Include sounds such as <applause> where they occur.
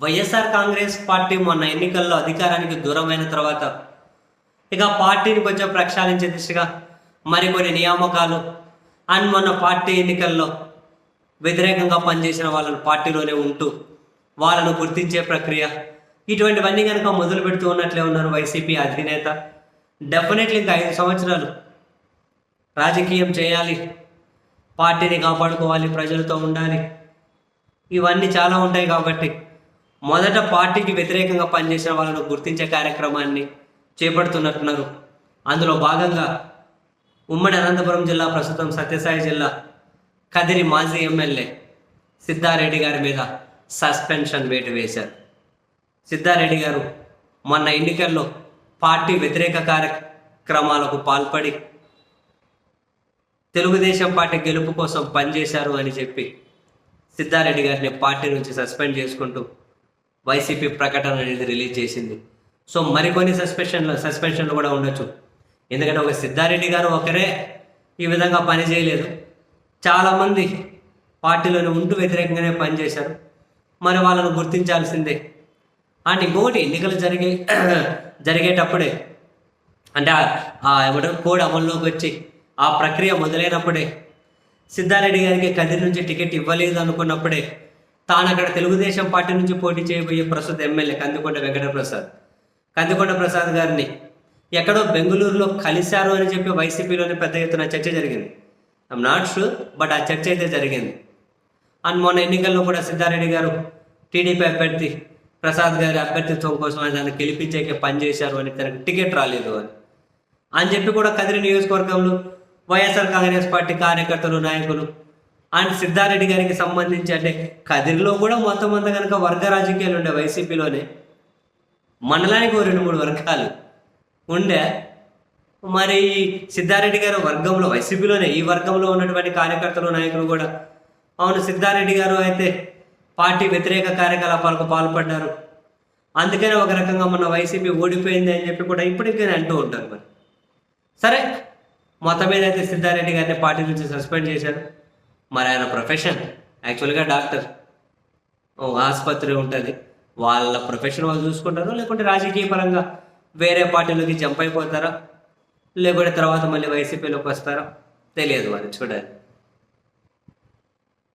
YSR Congress party మొన్న ఎన్నికల్లో అధికారానికి దూరమైన తర్వాత ఇక పార్టీని కొంచెం ప్రక్షాళించే దిశగా మరికొన్ని నియామకాలు. అండ్ మొన్న పార్టీ ఎన్నికల్లో వ్యతిరేకంగా పనిచేసిన వాళ్ళను పార్టీలోనే ఉంటూ వాళ్ళను గుర్తించే ప్రక్రియ. ఇటువంటివన్నీ కనుక మొదలు పెడుతూ ఉన్నట్లే ఉన్నారు వైసీపీ అధినేత. డెఫినెట్లీ ఇంకా ఐదు సంవత్సరాలు రాజకీయం చేయాలి. పార్టీని కాపాడుకోవాలి ప్రజలతో ఉండాలి. ఇవన్నీ చాలా ఉంటాయి కాబట్టి మొదట పార్టీకి వ్యతిరేకంగా పనిచేసిన వాళ్ళను గుర్తించే కార్యక్రమాన్ని చేపడుతున్నట్టున్నారు. అందులో భాగంగా ఉమ్మడి అనంతపురం జిల్లా ప్రస్తుతం సత్యసాయి జిల్లా కదిరి మాజీ ఎమ్మెల్యే సిద్ధారెడ్డి గారి మీద సస్పెన్షన్ వేటు వేశారు. సిద్ధారెడ్డి గారు మొన్న ఎన్నికల్లో పార్టీ వ్యతిరేక కార్యక్రమాలకు పాల్పడి తెలుగుదేశం పార్టీ గెలుపు కోసం పనిచేశారు అని చెప్పి సిద్ధారెడ్డి గారిని పార్టీ నుంచి సస్పెండ్ చేసుకుంటూ వైసీపీ ప్రకటన అనేది రిలీజ్ చేసింది. సో మరికొన్ని సస్పెన్షన్లు సస్పెన్షన్లు కూడా ఉండొచ్చు. ఎందుకంటే ఒక సిద్ధారెడ్డి గారు ఒకరే ఈ విధంగా పని చేయలేదు. చాలామంది పార్టీలోనే ఉంటూ వ్యతిరేకంగానే పనిచేశారు మరి వాళ్ళను గుర్తించాల్సిందే. అండ్ ఇంకొకటి ఎన్నికలు జరిగే <clears throat> జరిగేటప్పుడే అంటే ఆ- ఆ ఏమంటారు కోడ్ అమల్లోకి వచ్చి ఆ ప్రక్రియ మొదలైనప్పుడే సిద్ధారెడ్డి గారికి కదిరి నుంచి టికెట్ ఇవ్వలేదు అనుకున్నప్పుడే తాను అక్కడ తెలుగుదేశం పార్టీ నుంచి పోటీ చేయబోయే ప్రస్తుత ఎమ్మెల్యే కందికొండ వెంకట ప్రసాద్ కందికొండ ప్రసాద్ గారిని ఎక్కడో బెంగళూరులో కలిశారు అని చెప్పి వైసీపీలోనే పెద్ద ఎత్తున చర్చ జరిగింది. ఐఎమ్ నాట్ షూర్ బట్ ఆ చర్చ అయితే జరిగింది. అండ్ మొన్న ఎన్నికల్లో కూడా సిద్ధారెడ్డి గారు టీడీపీ అభ్యర్థి ప్రసాద్ గారి అభ్యర్థిత్వం కోసం అని దాన్ని గెలిపించేకే పనిచేశారు అని తనకు టికెట్ రాలేదు అని. అని చెప్పి కూడా కదిరి నియోజకవర్గంలో వైఎస్ఆర్ కాంగ్రెస్ పార్టీ కార్యకర్తలు నాయకులు అండ్ సిద్ధారెడ్డి గారికి సంబంధించి అంటే కదిరిలో కూడా మొత్తం అంతా కనుక వర్గ రాజకీయాలు ఉండే వైసీపీలోనే మండలానికి ఓ రెండు మూడు వర్గాలు ఉండే. మరి సిద్ధారెడ్డి గారు వర్గంలో వైసీపీలోనే ఈ వర్గంలో ఉన్నటువంటి కార్యకర్తలు నాయకులు కూడా. అవును సిద్ధారెడ్డి గారు అయితే పార్టీ వ్యతిరేక కార్యకలాపాలకు పాల్పడ్డారు. అందుకనే ఒక రకంగా మన వైసీపీ ఓడిపోయింది అని చెప్పి కూడా ఇప్పటికైనా అంటూ ఉంటారు మరి. సరే మొత్తం మీద అయితే సిద్ధారెడ్డి గారిని పార్టీ నుంచి సస్పెండ్ చేశారు. మరి ఆయన ప్రొఫెషన్ యాక్చువల్గా డాక్టర్ ఓ ఆసుపత్రి ఉంటుంది. వాళ్ళ ప్రొఫెషన్ వాళ్ళు చూసుకుంటారు? లేకుంటే రాజకీయ పరంగా వేరే పార్టీలోకి జంప్ అయిపోతారా? లేకుంటే తర్వాత మళ్ళీ వైసీపీలోకి వస్తారా? తెలియదు మరి చూడాలి.